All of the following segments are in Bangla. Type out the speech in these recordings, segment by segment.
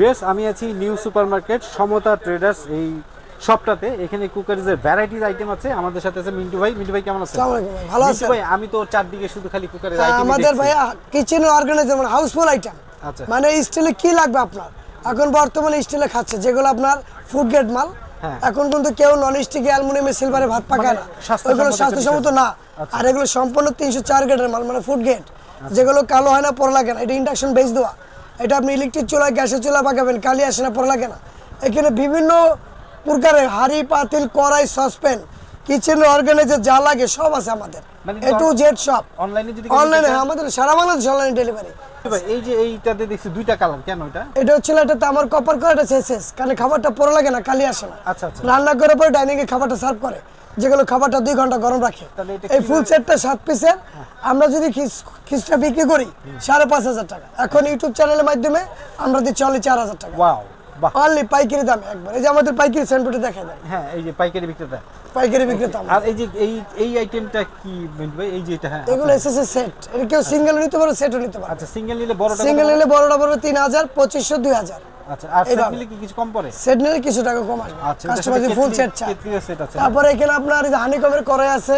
বেশ আমি আছি নিউ সুপারমার্কেট সমতা ট্রেডার্স এই শপটাতে এখানে কুকারিজের ভ্যারাইটিস আইটেম আছে। আমাদের সাথে আছে মিন্টু ভাই। মিন্টু ভাই কেমন আছেন? ভাই, ভালো আছেন? ভাই আমি তো চারদিকে শুধু খালি কুকারের হ্যাঁ, আইটেম আমাদের ভাইয়া কিচেন অর্গানাইজার মানে হাউসফুল আইটেম আচ্ছা। মানে স্টিলে কি লাগবে আপনার? এখন বর্তমানে স্টিলে খাচ্ছে যেগুলো আপনার ফুড গ্রেড মাল। হ্যাঁ। এখন কিন্তু কেউ নন স্টিক অ্যালুমিনিয়ামে সিলভারে ভাত পাকায় না। ওইগুলো স্বাস্থ্যসম্মত না। আচ্ছা। আর এগুলো সম্পূর্ণ তিনশো চার গ্রেডের মাল মানে ফুড গ্রেড যেগুলো কালো হয় না পড়া লাগে না। এটা ইন্ডাকশন বেস দেওয়া। এটা আপনি ইলেকট্রিক চুলায় গ্যাসের চুলা পাকাবেন কালি আসে না পড়া লাগে না। এখানে বিভিন্ন প্রকারের হাড়ি পাতিল কড়াই সসপ্যান কিচেন অর্গানাইজার যা লাগে সব আছে আমাদের। এ টু জেড সব। অনলাইনে যদি অনলাইনে আমাদের সারা বাংলাদেশ অনলাইন ডেলিভারি এই যে এইটাতে দেখছি দুইটা কালার কেন এটা? এটা হচ্ছে এটা আমার কপার করে এটা কারণ খাবারটা পড়া লাগে না কালি আসে না। আচ্ছা, আচ্ছা। রান্না করার পরে ডাইনিং এ খাবারটা সার্ভ করে। যেগুলো খাবারটা দুই ঘণ্টা গরম রাখে। এই ফুল সেটটা সাত পিসের আমরা যদি খিচটা বিক্রি করি সাড়ে পাঁচ হাজার টাকা। এখন ইউটিউব চ্যানেলের মাধ্যমে আমরা দিচ্ছি অনলি চার হাজার টাকা। অনলি পাইকারি দামে একবার। এই যে আমাদের পাইকারি সেন্টারে দেখা দেন। হ্যাঁ এই যে পাইকারি বিক্রেতা। পাইকারি বিক্রেতা আর এই যে এই এই আইটেমটা কি ভাই? এই যে এটা হ্যাঁ এগুলো সেট এটা কেউ সিঙ্গেল নিতে পারো সেটও নিতে পারো আচ্ছা সিঙ্গেল নিলে বড়টা সিঙ্গেল নিলে বড়টা পড়বে তিন হাজার পঁচিশশো দুই হাজার। আচ্ছা আর সেট এইভাবে। নিলে কি কিছু কম পড়ে? সেট নিলে কিছু টাকা কম আসবে। আচ্ছা কাস্টমার ফুল সেট সেট তারপরে এখানে আপনার আছে।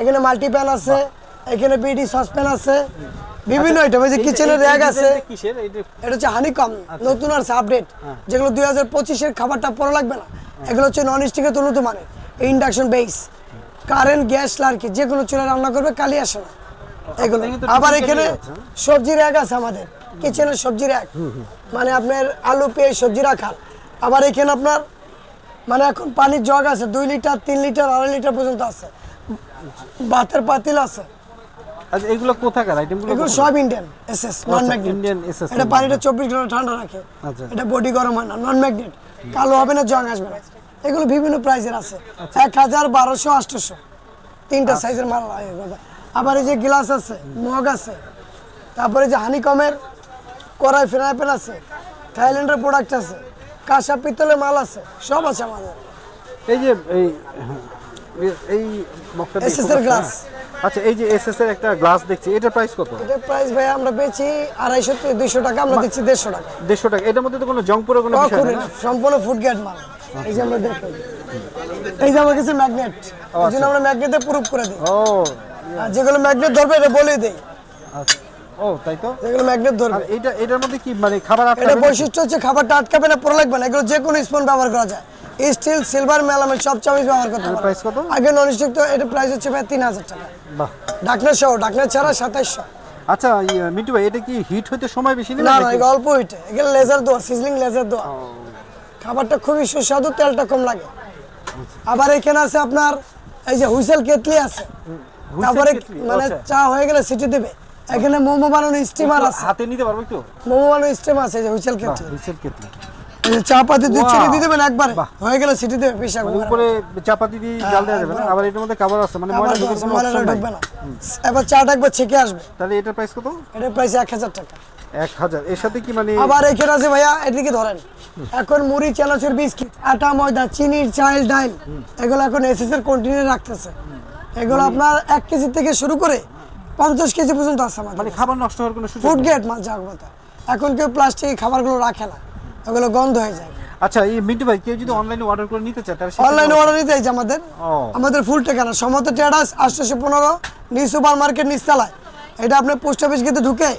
এখানে মাল্টি প্যান আছে এখানে বিডি সসপ্যান আছে। বিভিন্ন আইটেম এই যে কিচেনের র্যাক আছে এটা হচ্ছে হানিকম নতুন আছে আপডেট যেগুলো দুই হাজার পঁচিশের খাবারটা পরে লাগবে না। এগুলো হচ্ছে নন স্টিকের উন্নত মানের ইন্ডাকশন বেস কারেন্ট গ্যাস লার্কি যেগুলো চুলা রান্না করবে কালি আসে না। এগুলো। আবার এখানে সবজি র্যাক আছে আমাদের কিচেনের সবজি র্যাক মানে আপনার আলু পেঁয়াজ সবজি রাখার আবার এখানে আপনার মানে এখন পানির জগ আছে দুই লিটার তিন লিটার আড়াই লিটার পর্যন্ত আছে। ভাতের পাতিল আছে। আচ্ছা এগুলো কোথাকার? আইটেমগুলো এগুলো সব Indian SS non magnet Indian SS এটা পানিটা চব্বিশ ঘণ্টা ঠান্ডা রাখে। আচ্ছা। এটা বডি গরম হয় না নন ম্যাগনেট কালো হবে না জং আসবে না। এগুলো বিভিন্ন প্রাইসের আছে। আচ্ছা। এক হাজার বারোশো আটশোশো তিনটা সাইজের মাল হয় এগুলো। আবার এই যে গ্লাস আছে মগ আছে তারপরে যে হানিকমের কড়াই ফ্রাই প্যান আছে থাইল্যান্ডের প্রোডাক্ট আছে কাঁসা পিতলের মাল আছে সব আছে আমাদের। এই যে এই এই মগটা দিয়ে আচ্ছা এই যে এসএস এর একটা গ্লাস দেখছি এটার প্রাইস কত? এটার প্রাইস ভাই আমরা বেচি আড়াইশো থেকে দুইশো টাকা আমরা দিচ্ছি দেড়শো টাকা। দেড়শো টাকা। এটার মধ্যে তো কোনো জংপুরের কোনো বিষয় না? সম্পূর্ণ ফুড গ্রেড মাল। এই যে আমরা দেখেন এই যে আমার কাছে ম্যাগনেট এই জন্য আমরা ম্যাগনেটে প্রুফ করে দিই। ও। আর যেগুলো ম্যাগনেট ধরবে এটা বলেই দেই। আচ্ছা। ও তাই তো? যেগুলো ম্যাগনেট ধরবে। এটা এটার মধ্যে কি মানে খাবার আটকাবে নাকি? বৈশিষ্ট্য হচ্ছে খাবারটা আটকাবে না পড়ে লাগবে না। এগুলো যে কোনো স্পুন ব্যবহার করা যায়। স্টিল সিলভার মেলামেট সব চামিচ ব্যবহার করতে পারবে। প্রাইস কত? আগে নন স্টিক তো এটা প্রাইস হচ্ছে ভাই তিন হাজার টাকা। বাহ। ঢাকনা সহ ঢাকনা ছাড়া সাতাইশশো। আচ্ছা ইয়ে, মিন্টু ভাই এটা কি হিট হইতে সময় বেশি নেবে না না অল্প হিটে এগুলো লেজার দেওয়া সিজলিং লেজার দেওয়া খাবারটা খুবই সুস্বাদু তেলটা কম লাগে। আবার এখানে আছে আপনার এই যে হুইসেল কেটলি আছে। তারপরে মানে আচ্ছা। চা হয়ে গেলে সিটি দেবে। এখানে মোমো বানানো স্টিমার আছে। হাতে নিতে পারব একটু? মোমো বানানো স্টিম আছে যে হুইসেল কেটলি। Whistle kettle. এই যে চা পাতি দুধ Wow! দিয়ে দেবেন একবারে। হয়ে গেলে সিটি দেবে মানে উপরে চাপাতি দিয়ে জাল দেওয়া যাবে আবার এটার মধ্যে খাবার আছে মানে ময়লা ঢুকবে না এবার ডাকবে ছেঁকে আসবে। তাহলে এটার প্রাইস কত? এটার প্রাইস এক হাজার টাকা। এক হাজার। এর সাথে কি মানে আবার এখানে আছে ভাইয়া এদিকে ধরেন। এখন মুড়ি চানাচুর বিস্কিট আটা ময়দা চিনির চাল এগুলো এখন এসএস এর কন্টিনিউ রাখতেছে। এগুলো আপনার এক কেজি থেকে শুরু করে পঞ্চাশ কেজি পর্যন্ত আছে মানে খাবার নষ্ট হওয়ার কোনো সুযোগ ফুড মাছ এখন কেউ প্লাস্টিক খাবারগুলো রাখে না। ওগুলো গন্ধ হয়ে যায়। আচ্ছা এই মিন্টু ভাই কেউ যদি অনলাইনে অর্ডার করে নিতে চায় তাহলে অনলাইনে অর্ডার নিতে চাইছে আমাদের। আমাদের ফুল ঠিকানা। সমত ট্রেডার্স আটশোশো পনেরো নিউ সুপার মার্কেট নিচতলায়। এটা আপনার পোস্ট অফিস গেতে ঢুকে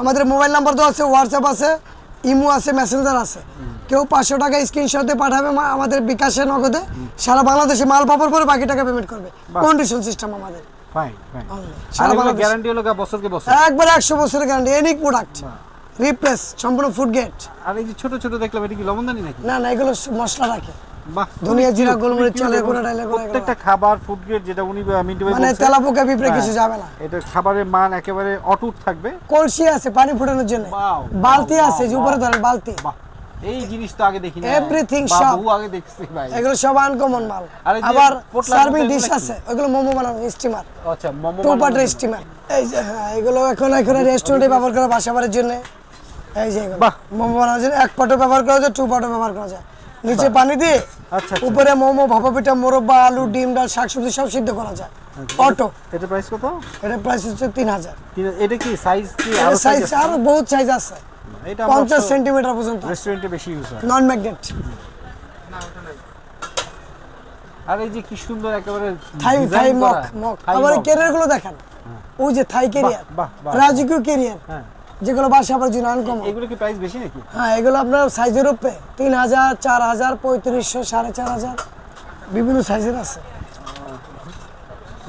আমাদের মোবাইল নাম্বার তো আছে হোয়াটসঅ্যাপ আছে ইমো আছে মেসেঞ্জার আছে। কেউ পাঁচশো টাকা স্ক্রিনশটে পাঠাবে আমাদের বিকাশে নগদে। সারা বাংলাদেশে মাল পাওয়ার পরে বাকি টাকা পেমেন্ট করবে। কন্ডিশন সিস্টেম আমাদের। একবার একশো বছরের গ্যারান্টি এনি প্রোডাক্ট রিপ্লেস সম্পূর্ণ ফুড গেট আর এই যে ছোট ছোট দেখলাম এটা কি লবণদানি নাকি? না না এগুলো মশলা রাখে বাহ ধনিয়া, জিরা, গোলমরিচ, cute গুঁড়া, গুঁড়া, প্রত্যেকটা খাবার ফুড গ্রেড যেটা উনি মিন্টু ভাই মানে তেলাপোকা কিছু হ্যাঁ, যাবে না। এটা খাবারের মান একেবারে অটুট থাকবে। কলসি আছে পানি ফোটানোর জন্য। বালতি আছে যে উপরে ধরেন বালতি। বাহ এই জিনিস তো আগে দেখি না Everything বাবু সব। আগে দেখছি ভাই। এগুলো সব আনকমন মাল। আর আবার সার্ভিং ডিশ আছে ওগুলো মোমো বানানো স্টিমার আচ্ছা মোমো টু বানানোর পার্টের স্টিমার এই যে হ্যাঁ এগুলো এখন এখানে রেস্টুরেন্টে ব্যবহার করা বাসাবাড়ির জন্য। এই যে মোমো বানানোর জন্য এক পাটও ব্যবহার করা যায় টু পাটও ব্যবহার করা যায়। নিচে পানি দিয়ে আচ্ছা, আচ্ছা। উপরে মোমো ভাপা পিঠা মোরব্বা আলু ডিম ডাল শাকসবজি সব সিদ্ধ করা যায়। অটো। এটা প্রাইস কত? এটা প্রাইস হচ্ছে তিন হাজার। এটা কি সাইজ কি আরও সাইজ আরও বহুত সাইজ আছে। এটা আমরা পঞ্চাশ তো- সেন্টিমিটার পর্যন্ত। রেস্টুরেন্টে বেশি ইউজ হয়। নন ম্যাগনেট আর এই যে কি সুন্দর একেবারে থাই থাই মক মক আবার। ক্যারিয়ারগুলো দেখেন। ওই যে থাই ক্যারিয়ার বাহ, বাহ। রাজকীয় ক্যারিয়ার হ্যাঁ। যেগুলো বাসা আবার জন্য আনকমন এগুলো কি প্রাইস বেশি নাকি? হ্যাঁ এগুলো আপনার সাইজের উপরে। তিন হাজার চার হাজার পঁয়ত্রিশশো সাড়ে চার হাজার। বিভিন্ন সাইজের আছে।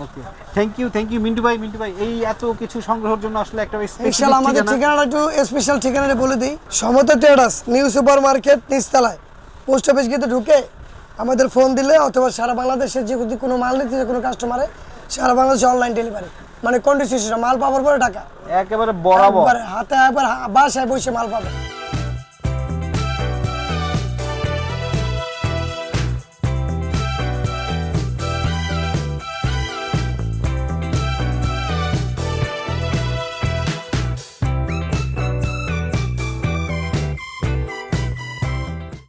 Okay thank you thank you Mintu ভাই মিন্টু ভাই এই এত কিছু সংগ্রহের জন্য আসলে একটা স্পেশাল আমাদের ঠিকানাটা একটু স্পেশাল ঠিকানাটা বলে দিই। Samata traders new super market নিচতলায়। পোস্ট অফিস গেটে ঢুকে আমাদের ফোন দিলে অথবা সারা বাংলাদেশের যে কোনো মাল নিতে কোনো কাস্টমারে সারা বাংলাদেশে অনলাইন ডেলিভারি মানে কন্ডিশন মাল পাওয়ার পরে টাকা। একেবারে বরাবর। হাতে একবার বাসায় বসে মাল পাবে।